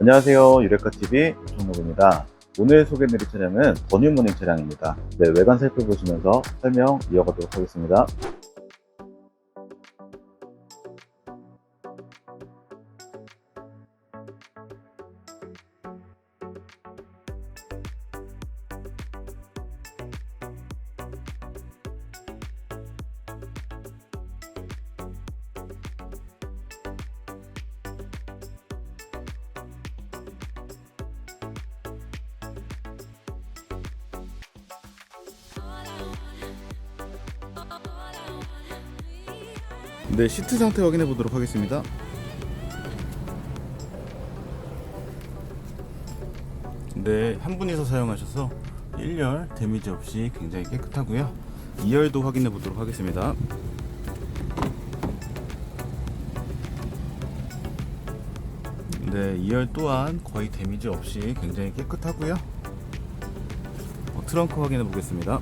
안녕하세요. 유레카TV 조청록입니다. 오늘 소개해드릴 차량은 버뉴모닝 차량입니다. 네, 외관 살펴보시면서 설명 이어가도록 하겠습니다. 네, 시트 상태 확인해 보도록 하겠습니다. 네, 한 분이서 사용하셔서 1열 데미지 없이 굉장히 깨끗하고요. 2열도 확인해 보도록 하겠습니다. 네, 2열 또한 거의 데미지 없이 굉장히 깨끗하고요. 어, 트렁크 확인해 보겠습니다.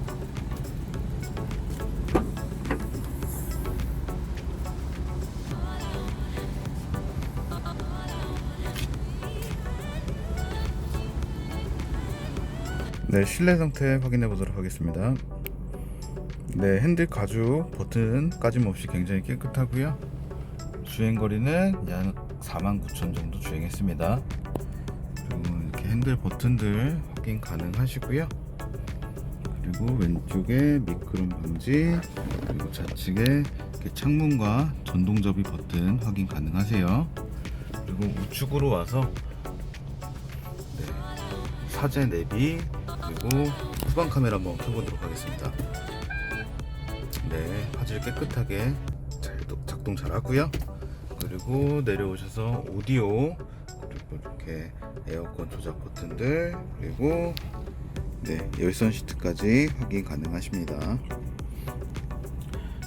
네, 실내 상태 확인해 보도록 하겠습니다. 네, 핸들 가죽 버튼 까짐 없이 굉장히 깨끗하고요. 주행 거리는 약 49,000 정도 주행했습니다. 그리고 이렇게 핸들 버튼들 확인 가능하시고요. 그리고 왼쪽에 미끄럼 방지, 그리고 좌측에 창문과 전동 접이 버튼 확인 가능하세요. 그리고 우측으로 와서 네, 사제 내비 그리고 후방 카메라 한번 켜보도록 하겠습니다. 네, 화질 깨끗하게 잘 도- 작동 잘 하고요. 그리고 내려오셔서 오디오 그리고 이렇게 에어컨 조작 버튼들 그리고 네, 열선 시트까지 확인 가능하십니다.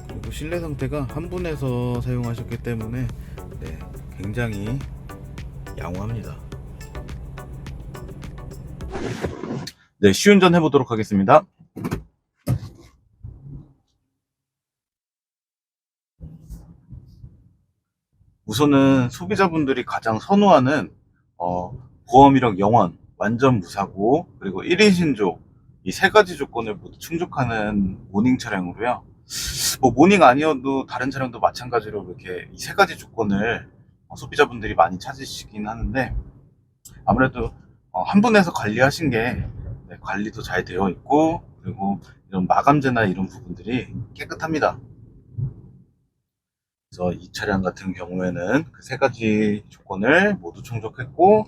그리고 실내 상태가 한 분에서 사용하셨기 때문에 네, 굉장히 양호합니다. 네, 시운전 해보도록 하겠습니다. 우선은 소비자분들이 가장 선호하는 어, 보험 이력 영원, 완전 무사고, 그리고 1인 신조 이 세 가지 조건을 모두 충족하는 모닝 차량으로요. 뭐 모닝 아니어도 다른 차량도 마찬가지로 이렇게 이 세 가지 조건을 어, 소비자분들이 많이 찾으시긴 하는데 아무래도 어, 한 분에서 관리하신 게 네, 관리도 잘 되어 있고 그리고 이런 마감재나 이런 부분들이 깨끗합니다. 그래서 이 차량 같은 경우에는 그 세 가지 조건을 모두 충족했고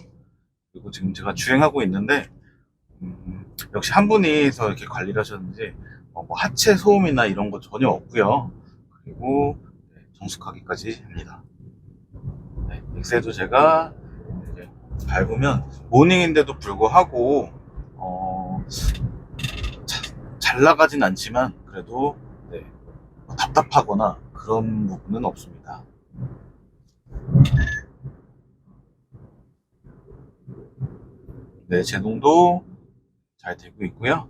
그리고 지금 제가 주행하고 있는데 음, 역시 한 분이서 이렇게 관리를 하셨는지 어, 뭐 하체 소음이나 이런 거 전혀 없고요. 그리고 네, 정숙하기까지 합니다. 네, 엑셀도 제가 밟으면 모닝인데도 불구하고 잘 나가진 않지만 그래도 네, 뭐 답답하거나 그런 부분은 없습니다. 네, 제동도 잘 되고 있고요.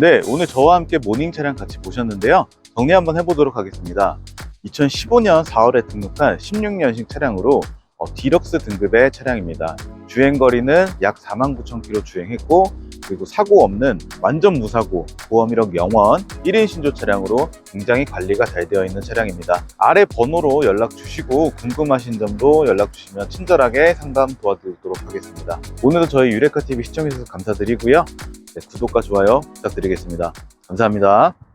네, 오늘 저와 함께 모닝 차량 같이 보셨는데요. 정리 한번 해보도록 하겠습니다. 2015년 4월에 등록한 16년식 차량으로 어, 디럭스 등급의 차량입니다. 주행 거리는 약 49,000km 주행했고 그리고 사고 없는 완전 무사고 보험 이력 영원 1인 신조 차량으로 굉장히 관리가 잘 되어 있는 차량입니다. 아래 번호로 연락 주시고 궁금하신 점도 연락 주시면 친절하게 상담 도와드리도록 하겠습니다. 오늘도 저희 유레카 TV 시청해주셔서 감사드리고요. 네, 구독과 좋아요 부탁드리겠습니다. 감사합니다.